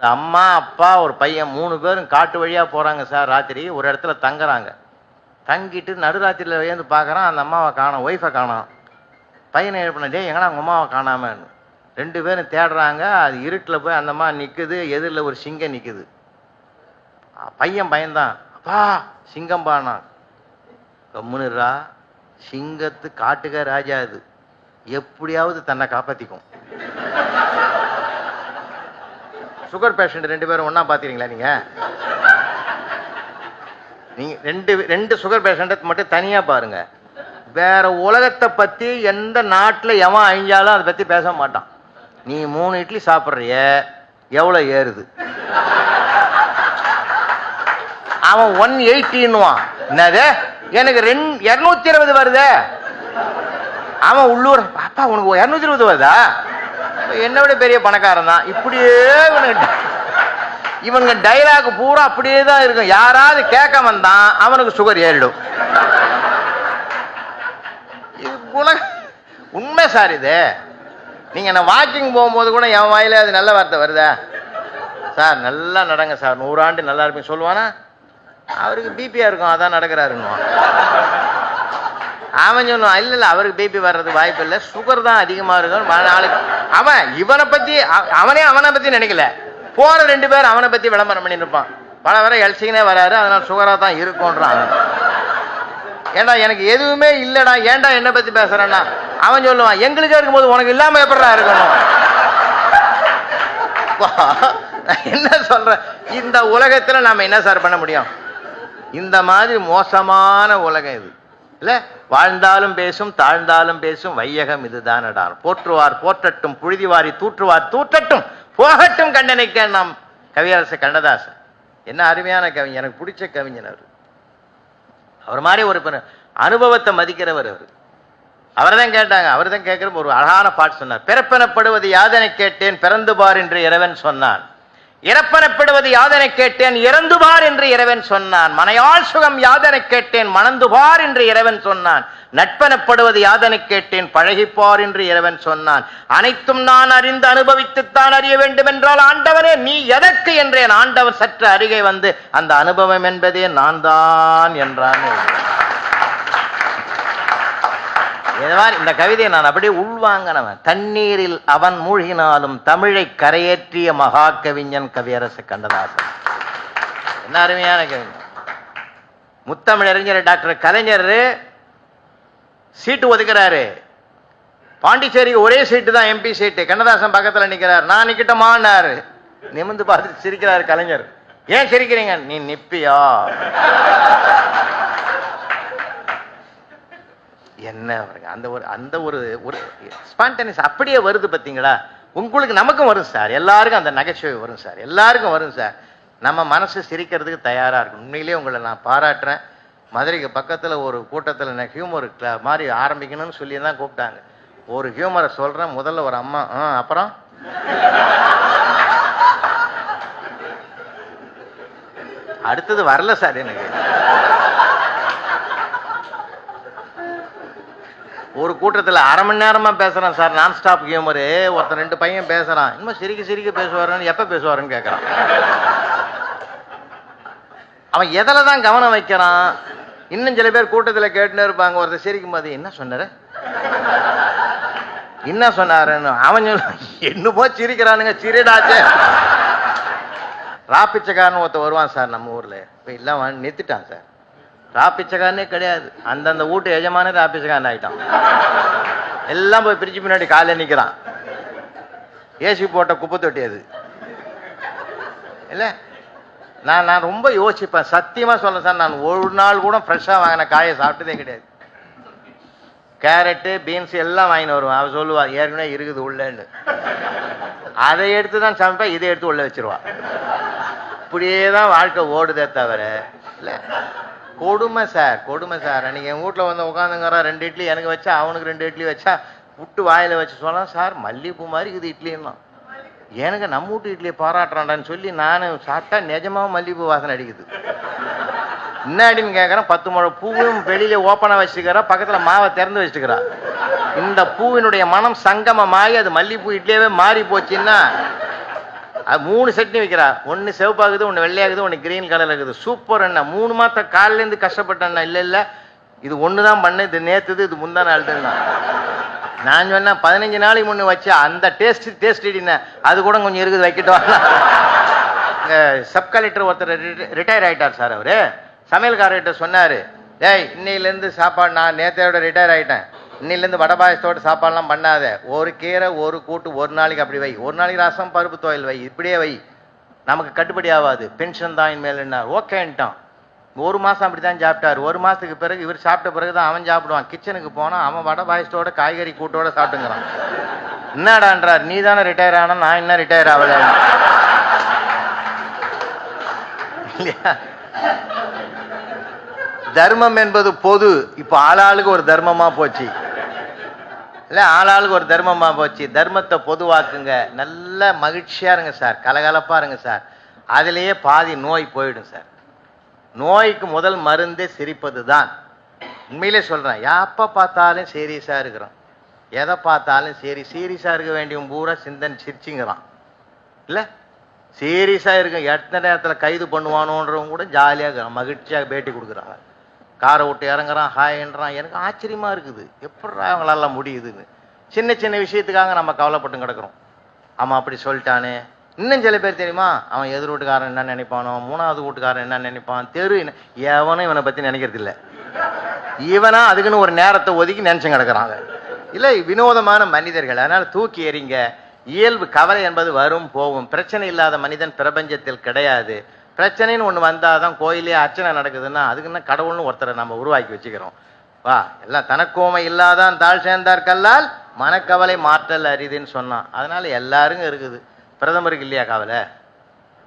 ஒரு அம்மா அப்பா ஒரு பையன் மூணு பேரும் காட்டு வழியாக போகிறாங்க சார் ராத்திரி. ஒரு இடத்துல தங்குறாங்க. தங்கிட்டு நடுராத்திரியில் ஏந்து பார்க்குறான் அந்த அம்மாவை காணோம் ஒய்ஃபை காணோம். பையனை எழுப்பின டே எங்கடா உங்கள் அம்மாவை காணாமன்னு ரெண்டு பேரும் தேடுறாங்க அது இருட்டில் போய் அந்த அம்மா நிற்குது எதிரில் ஒரு சிங்கம் நிற்குது பையன் பயந்தான். அப்பா சிங்கம் பானா. கம்முனுரா சிங்கத்து காட்டுக ராஜா அது எப்படியாவது தன்னை காப்பாற்றிக்கும் சுகர் பேஷண்ட் ரெண்டு பேரும் ஒன்றா பார்த்துறீங்களா நீங்க? நீங்கள் ரெண்டு ரெண்டு சுகர் பேஷண்ட்டை மட்டும் தனியா பாருங்க. வேற உலகத்தை பற்றி எந்த நாட்டுல எவன் அழிஞ்சாலும் அதை பத்தி பேச மாட்டான். நீ மூணு இட்லி சாப்பிட்றிய எவ்வளவு ஏறுது? அவன் ஒன் எயிட்டின்னுவான் என்னது? எனக்கு ரெண் இரநூத்தி இருபது வருதே. அவன் உள்ளூர் பாப்பா உனக்கு இரநூத்தி இருபது வருதா? என்னை விட பெரிய பணக்காரன் தான். இப்படியே இவனுக்கு இவனுங்க டைலாக் பூரா அப்படியே தான் இருக்கும். யாராவது கேட்க வந்தான் அவனுக்கு சுகர் ஏறிடும். இது உண்மை சார் இது. நீங்க நான் வாக்கிங் போகும்போது கூட என் வாயில அது நல்ல வார்த்தை வருதா? சார் நல்லா நடங்க சார் நூறாண்டு நல்லா இருப்பீங்க. சொல்லுவானா? அவருக்கு பிபியா இருக்கும். அதான் நடக்கிறாருங்க. அவன் சொல்லுவான் இல்லை இல்லை அவருக்கு பிபி வர்றது வாய்ப்பு இல்லை. சுகர் தான் அதிகமாக இருக்கும் நாளைக்கு. அவன் இவனை பற்றி அவனே அவனை பற்றி நினைக்கல. போகிற ரெண்டு பேர் அவனை பற்றி விளம்பரம் பண்ணிட்டு இருப்பான் பல வர எல்சிங்கனே வராரு அதனால் சுகராக தான் இருக்கும்ன்றான். ஏண்டா எனக்கு எதுவுமே இல்லைடா. ஏன்டா என்னை பற்றி பேசுகிறேன்னா அவன் சொல்லுவான் எங்களுக்கே இருக்கும்போது உனக்கு இல்லாமல் எப்படிடா இருக்கணும்? என்ன சொல்கிறேன் இந்த உலகத்தில் நாம் என்ன சார் பண்ண முடியும்? இந்த மாதிரி மோசமான உலகம் இது. இல்லை வாழ்ந்தாலும் பேசும் தாழ்ந்தாலும் பேசும் வையகம் இதுதானடார் போற்றுவார் போற்றட்டும் புழுதிவாரி தூற்றுவார் தூற்றட்டும் போகட்டும் கண்டனைக்க நாம் கவியரசு கண்ணதாசன். என்ன அருமையான கவிஞர் எனக்கு பிடிச்ச கவிஞர் அவர். அவர் மாதிரி ஒரு அனுபவத்தை மதிக்கிறவர் அவர். அவர் தான் கேட்டாங்க அவர் தான் கேட்கிற ஒரு அழகான பாட்டு சொன்னார் பிறப்பெனப்படுவது யாதனை கேட்டேன் பிறந்து பார் என்று இறைவன் சொன்னான். இறப்பனப்படுவது யாதனை கேட்டேன் இறந்துவார் என்று இறைவன் சொன்னான். மனையாள் சுகம் யாதனை கேட்டேன் மணந்துவார் என்று இறைவன் சொன்னான். நட்பனப்படுவது யாதனை கேட்டேன் பழகிப்பார் என்று இறைவன் சொன்னான். அனைத்தும் நான் அறிந்து அனுபவித்துத்தான் அறிய வேண்டும் என்றால் ஆண்டவனே நீ எதற்கு என்றேன். ஆண்டவர் சற்று அருகே வந்து அந்த அனுபவம் என்பதே நான் தான் என்றான். இது மாதிரி இந்த கவிதையை நான் அப்படியே உள்வாங்கினவன். தண்ணீரில் அவன் மூழ்கினாலும் தமிழை கரையேற்றிய மகா கவிஞன் கவியரசு கண்டதாசன் என்ன அருமையான கவிஞன் முத்தமிழறிஞர் டாக்டர் கலைஞர் சீட்டு ஒதுக்குறாரு. பாண்டிச்சேரிக்கு ஒரே சீட்டு தான் எம்பி சீட்டு. கண்ணதாசன் பக்கத்துல நிற்கிறார் நான் நிக்கட்டமான்னாரு நிமிந்து பார்த்து சிரிக்கிறாரு கலைஞர். ஏன் சிரிக்கிறீங்க? நீ நிப்பியா? என்ன அந்த ஒரு அந்த ஒரு ஒரு ஸ்பான்டனிஸ் அப்படியே வருது பார்த்தீங்களா உங்களுக்கு நமக்கும் வரும் சார். எல்லாருக்கும் அந்த நகைச்சுவை வரும் சார். எல்லாருக்கும் வரும் சார். நம்ம மனசு சிரிக்கிறதுக்கு தயாராக இருக்கும் உண்மையிலேயே உங்களை நான் பாராட்டுறேன். மதுரைக்கு பக்கத்தில் ஒரு கூட்டத்தில் நான் ஹியூமர் மாதிரி ஆரம்பிக்கணும்னு சொல்லி தான் கூப்பிட்டாங்க. ஒரு ஹியூமரை சொல்கிறேன் முதல்ல ஒரு அம்மா ஆ அப்புறம்? அடுத்தது வரல சார் எனக்கு. ஒரு கூட்டத்துல அரை மணி நேரமா பேசுகிறேன் சார். நான் ஸ்டாப் ஹியூமரு ஒருத்தன் ரெண்டு பையன் பேசுறான். இன்னும் சிரிக்க சிரிக்க பேசுவாருன்னு எப்ப பேசுவாருன்னு கேட்குறான் அவன் எதில் தான் கவனம் வைக்கிறான்? இன்னும் சில பேர் கூட்டத்துல கேட்டுன்னு இருப்பாங்க. ஒருத்தர் சிரிக்கும் போது என்ன சொன்னாரு? என்ன சொன்னாருன்னு? அவன் சொல்ல என்னமோ சிரிக்கிறானுங்க. சிரிடாச்சே. ராப்பிச்சக்காரன் ஒருத்தன் வருவான் சார் நம்ம ஊர்ல. இப்போ எல்லாம் நிறுத்திட்டான் சார். ராப்பிச்சக்காரனே கிடையாது. அந்தந்த வீட்டு எஜமானே ராப்பிச்சக்காரன் ஆயிட்டான். எல்லாம் போய் பிரிச்சு பின்னாடி காலையில் நிக்கிறான். ஏசி போட்ட குப்பை தொட்டி அது. இல்ல? நான் நான் ரொம்ப யோசிப்பேன். சத்தியமா சொல்ல சார் நான் ஒரு நாள் கூட ஃப்ரெஷ்ஷாக வாங்கின காயை சாப்பிட்டதே கிடையாது. கேரட்டு பீன்ஸ் எல்லாம் வாங்கின்னு வருவேன். அவ சொல்லுவாள் ஏற்கனவே இருக்குது உள்ளேன்னு. அதை எடுத்து தான் சமைப்பேன் இதை எடுத்து உள்ளே வச்சிருவாள் இப்படியே தான் வாழ்க்கை ஓடுதே தவிர இல்லை? கொடுமை சார் கொடுமை சார். அன்னைக்கு என் வீட்டில் வந்து உட்காந்துங்கிறா ரெண்டு இட்லி எனக்கு வச்சா அவனுக்கு ரெண்டு இட்லி வச்சா புட்டு வாயில் வச்சு சொல்லலாம் சார். மல்லிகைப்பூ மாதிரி இருக்குது இட்லின்னா எனக்கு நம்ம வீட்டு இட்லியை பாராட்டுறான்டான்னு சொல்லி நான் சாப்பிட்டா நிஜமாக மல்லிகைப்பூ வாசனை அடிக்குது. என்னாடின்னு கேட்குறேன் பத்து முழை பூவும் வெளியில் ஓப்பனாக வச்சுக்கிறா பக்கத்தில் மாவை திறந்து வச்சுக்கிறா இந்த பூவினுடைய மனம் சங்கமமாகி அது மல்லிகைப்பூ இட்லியாவே மாறி போச்சுன்னா மூணு சட்னி வைக்கிறா. ஒன்று செவப்பாகுது ஒன்று வெள்ளையாகுது ஒன்று கிரீன் கலர் இருக்குது. சூப்பர் அண்ணா. மூணு மாதம் காலிலேருந்து கஷ்டப்பட்டேண்ணா இல்லை இல்லை. இது ஒன்று தான் பண்ணு இது நேற்றுது இது முந்தா நாள் தான் நான் சொன்னேன் பதினஞ்சு நாளைக்கு முன்னே வச்சு அந்த டேஸ்ட் டேஸ்ட் அது கூட கொஞ்சம் இருக்குது வைக்கட்டும் சப் கலெக்டர் ஒருத்தர் ரிட்டையர் ஆகிட்டார் சார் அவரு. சமையல்காரர்கிட்ட சொன்னார் டேய் இன்னையிலேருந்து சாப்பாடு நான் நேத்தையோட ரிட்டையர் ஆகிட்டேன் இன்னிலேருந்து வடை பாயசத்தோட சாப்பாடுலாம் பண்ணாத. ஒரு கீரை ஒரு கூட்டு ஒரு நாளைக்கு அப்படி வை. ஒரு நாளைக்கு ரசம் பருப்பு துவையல் வை. இப்படியே வை. நமக்கு கட்டுப்படி ஆகாது. பென்ஷன் தான் இனிமேல் ஓகேன்ட்டான். ஒரு மாசம் அப்படித்தான் சாப்பிட்டாரு. ஒரு மாதத்துக்கு பிறகு இவர் சாப்பிட்ட பிறகு தான் அவன் சாப்பிடுவான். கிச்சனுக்கு போனால் அவன் வடை பாயசத்தோட காய்கறி கூட்டோட சாப்பிட்டுங்கிறான். என்னடான்றார்? நீ தானே ரிட்டையர் ஆனால் நான் என்ன ரிட்டையர் ஆகல? இல்லையா? தர்மம் என்பது பொது. இப்போ ஆளாளுக்கு ஒரு தர்மமாக போச்சு. இல்லை ஆளாளுக்கு ஒரு தர்மமாக போச்சு. தர்மத்தை பொதுவாக்குங்க. நல்ல மகிழ்ச்சியாக இருங்க சார். கலகலப்பாக இருங்க சார். அதுலேயே பாதி நோய் போயிடும் சார். நோய்க்கு முதல் மருந்தே சிரிப்பது தான் உண்மையிலே சொல்கிறேன் எப்போ பார்த்தாலும் சீரியஸாக இருக்கிறோம். எதை பார்த்தாலும் சரி சீரியஸாக இருக்க வேண்டிய பூரா சிந்தன் சிரிச்சுங்கிறான். இல்லை? சீரியஸாக இருக்க எத்தனை நேரத்தில் கைது பண்ணுவானோன்றவங்க கூட ஜாலியாக மகிழ்ச்சியாக பேட்டி கொடுக்குறாங்க காரை விட்டு இறங்குறான் ஹாய்ன்றான் எனக்கு ஆச்சரியமா இருக்குது. எப்படா அவங்களால முடியுதுன்னு. சின்ன சின்ன விஷயத்துக்காக நம்ம கவலைப்பட்டு கிடக்குறோம். அவன் அப்படி சொல்லிட்டானே. இன்னும் சில பேர் தெரியுமா? அவன் எதிர் வீட்டுக்காரன் என்ன நினைப்பானோ மூணாவது வீட்டுக்காரன் என்ன நினைப்பான் தெரு என்ன எவனும் இவனை பற்றி நினைக்கிறது இல்லை இவனா அதுக்குன்னு ஒரு நேரத்தை ஒதுக்கி நினைச்சு கிடக்குறாங்க இல்லை வினோதமான மனிதர்கள். அதனால் தூக்கி எறிங்க. இயல்பு கவலை என்பது வரும் போகும். பிரச்சனை இல்லாத மனிதன் பிரபஞ்சத்தில் கிடையாது. பிரச்சனைன்னு ஒன்று வந்தால் தான் கோயிலே அர்ச்சனை நடக்குதுன்னா அதுக்குன்னு கடவுள்னு ஒருத்தரை நம்ம உருவாக்கி வச்சுக்கிறோம். வா எல்லாம் தனக்கோமை இல்லாதான் தாழ் சேர்ந்தார் கல்லால் மனக்கவலை மாற்றல் அரிதுன்னு சொன்னான். அதனால் எல்லாருக்கும் இருக்குது. பிரதமருக்கு இல்லையா கவலை?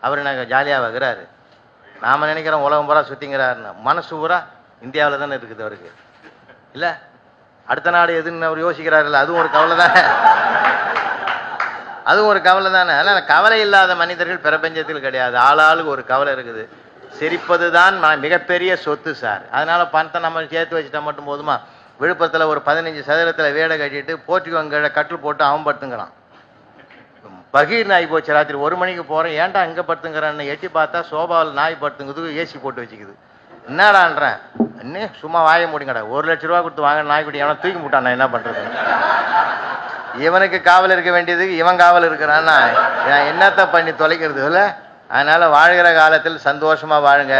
அவர் நாங்கள் ஜாலியாக வைக்கிறாரு நாம நினைக்கிறோம் உலகம் பூரா சுற்றிங்கிறாருன்னு மனசு பூரா இந்தியாவில் தானே இருக்குது அவருக்கு. இல்லை? அடுத்த நாடு எதுன்னு அவர் யோசிக்கிறாருல்ல அதுவும் ஒரு கவலை தானே அதுவும் ஒரு கவலை தானே. அதனால கவலை இல்லாத மனிதர்கள் பிரபஞ்சத்தில் கிடையாது. ஆளாளுக்கு ஒரு கவலை இருக்குது. சிரிப்பது தான் மிகப்பெரிய சொத்து சார். அதனால் பணத்தை நம்ம சேர்த்து வச்சுட்டா மட்டும் போதுமா? விழுப்புரத்தில் ஒரு பதினஞ்சு சதுரத்தில் வீடை கட்டிட்டு போர்ச்சுகோங்க கட்டில் போட்டு அவன் படுத்துங்கிறான். பகீர் நாய் போச்சு ராத்திரி. ஒரு மணிக்கு போகிறேன் ஏன்டா அங்கே படுத்துங்கிறான்னு எட்டி பார்த்தா சோபாவில் நாய் படுத்துங்குது ஏசி போட்டு வச்சுக்குது. என்னடான்றேன். இன்னும் சும்மா வாய மூடிங்கடா. ஒரு லட்ச ரூபா கொடுத்து வாங்க நாய்க்குட்டி எவனா தூக்கி முட்டான் நான் என்ன பண்ணுறது இவனுக்கு காவல் இருக்க வேண்டியதுக்கு இவன் காவல் இருக்கிறான்னா நான் என்னத்த பண்ணி தொலைக்கிறது இல்லை அதனால் வாழ்கிற காலத்தில் சந்தோஷமாக வாழுங்க.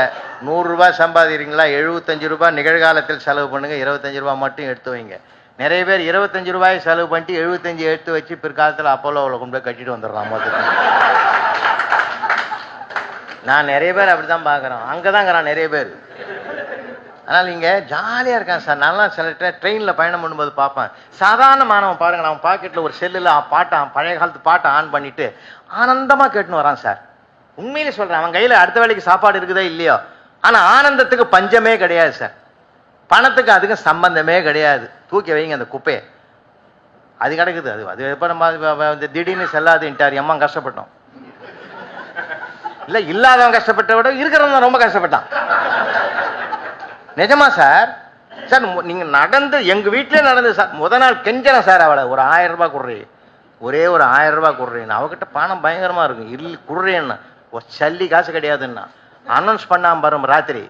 நூறுரூபா சம்பாதிக்கிறீங்களா? எழுபத்தஞ்சு ரூபாய் நிகழ்காலத்தில் செலவு பண்ணுங்கள் இருபத்தஞ்சு ரூபாய் மட்டும் எடுத்து வைங்க. நிறைய பேர் இருபத்தஞ்சு ரூபாய் செலவு பண்ணிட்டு எழுபத்தஞ்சு எடுத்து வச்சு பிற்காலத்தில் அப்போலோவில் கொண்டு போய் கட்டிட்டு வந்துடுறான் மொத்தத்தில். நான் நிறைய பேர் அப்படிதான் பார்க்குறோம். அங்கே தாங்கிறான் நிறைய பேர். ஆனால் நீங்கள் ஜாலியாக இருக்கான் சார். நல்லா சில ட்ரெயினில் பயணம் பண்ணும்போது பார்ப்பேன். சாதாரண மாணவன் பாருங்க அவன் பாக்கெட்டில் ஒரு செல்லில் பாட்டான் பழைய காலத்து பாட்டை ஆன் பண்ணிட்டு ஆனந்தமாக கேட்டுன்னு வரான் சார். உண்மையிலே சொல்கிறேன் அவன் கையில் அடுத்த வேலைக்கு சாப்பாடு இருக்குதோ இல்லையோ. ஆனால் ஆனந்தத்துக்கு பஞ்சமே கிடையாது சார். பணத்துக்கு அதுக்கும் சம்பந்தமே கிடையாது. தூக்கி வைங்க அந்த குப்பையை. அது கிடக்குது அது அது எப்போ நம்ம வந்து திடீர்னு செல்லாதுன்ட்டார் எம்மா கஷ்டப்பட்டோம் இல்லை இல்லாதவன் கஷ்டப்பட்ட விட இருக்கிறவன் ரொம்ப கஷ்டப்பட்டான். நிஜமா சார்? சார் நீங்கள் நீங்க நடந்து எங்க வீட்டிலே நடந்து சார் முத நாள் கெஞ்சறேன் சார் அவளை. ஒரு ஆயிரம் ரூபாய் கொடுறீ. ஒரே ஒரு ஆயிரம் ரூபாய் குடுறேன்னு. அவகிட்ட பணம் பயங்கரமா இருக்கும். இல்லை குடுறேன்னு. ஒரு சல்லி காசு கிடையாதுன்னா. அனௌன்ஸ் பண்ணாம வரும் ராத்திரி.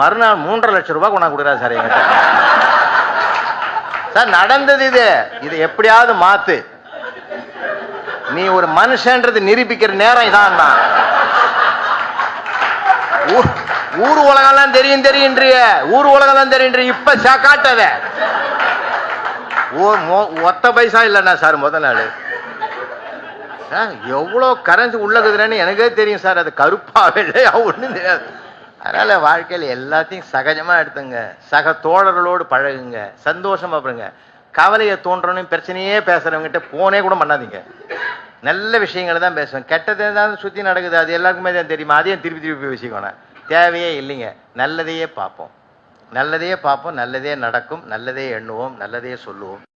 மறுநாள் மூன்றரை லட்சம் ரூபாய் கொண்டாந்து கொடுக்குறா சார் எங்கிட்ட சார் நடந்தது இது. இது எப்படியாவது மாத்து. நீ ஒரு மனுஷன்றது நிரூபிக்கிற நேரம் இதான் ஊர் உலகம்லாம் தெரியும் தெரியுன்றிய ஊர் உலகம்லாம் தெரியுன்ற இப்ப சா- காட்டாத ஓ மொ- ஒத்த பைசா இல்லைண்ணா சார் முத நாள். ஆ, எவ்வளோ கரன்சி உள்ளதுன்னு எனக்கே தெரியும் சார். அது கருப்பா வெள்ளையா ஒன்றும் தெரியாது. அதனால வாழ்க்கையில் எல்லாத்தையும் சகஜமாக எடுத்துங்க. சக தோழர்களோடு பழகுங்க. சந்தோஷமா பாருங்க கவலையை தோன்றணும் பிரச்சனையே பேசுறவங்ககிட்ட போனே கூட பண்ணாதீங்க. நல்ல விஷயங்களை தான் பேசுவேன். கெட்டதே தான் சுற்றி நடக்குது அது எல்லாருக்குமே தான் தெரியுமா? அதையும் திருப்பி திருப்பி பேசிக்கோனேன் தேவையே இல்லைங்க. நல்லதையே பார்ப்போம். நல்லதையே பார்ப்போம் நல்லதே நடக்கும் நல்லதே எண்ணுவோம் நல்லதையே சொல்லுவோம்.